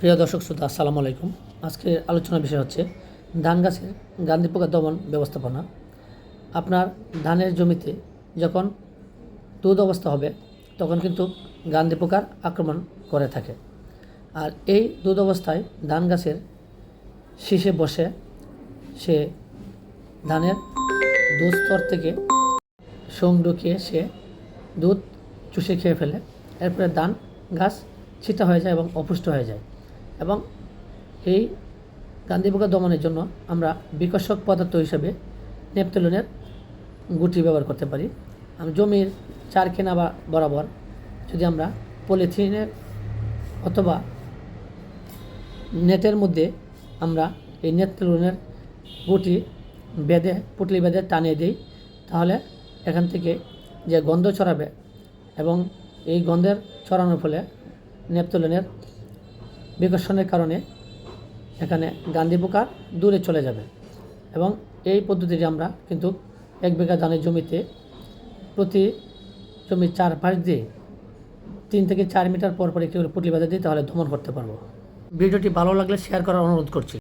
প্রিয় দর্শক শ্রোতা, আসসালামু আলাইকুম। আজকে আলোচনার বিষয় হচ্ছে ধান গাছের গান্ধী পোকা দমন ব্যবস্থাপনা। আপনার ধানের জমিতে যখন দুধ অবস্থা হবে, তখন কিন্তু গান্ধী পোকার আক্রমণ করে থাকে। আর এই দুধ অবস্থায় ধান গাছের শীষে বসে সে ধানের দুধ স্তর থেকে ঢুকিয়ে সে দুধ চুষে খেয়ে ফেলে। এরপরে ধান গাছ ছিটা হয়ে যায় এবং অপুষ্ট হয়ে যায়। এবং এই গান্ধী পোকা দমনের জন্য আমরা বিকর্ষক পদার্থ হিসেবে নেপতেলনের গুটি ব্যবহার করতে পারি। জমির চার কেনা বা বরাবর যদি আমরা পলিথিনের অথবা নেটের মধ্যে আমরা এই নেপতেলনের গুটি বেঁধে, পুটলি বেঁধে টানিয়ে দিই, তাহলে এখান থেকে যে গন্ধ ছড়াবে এবং এই গন্ধের ছড়ানোর ফলে নেপতুলিনের বিকর্ষণের কারণে এখানে গান্ধী পোকা দূরে চলে যাবে। এবং এই পদ্ধতিটি আমরা কিন্তু এক বিঘা ধানের জমিতে প্রতি জমির চার পাঁচ দিয়ে তিন থেকে চার মিটার পর পর একটি করে পুটলি বাজার দিই তাহলে দমন করতে পারব। ভিডিওটি ভালো লাগলে শেয়ার করার অনুরোধ করছি।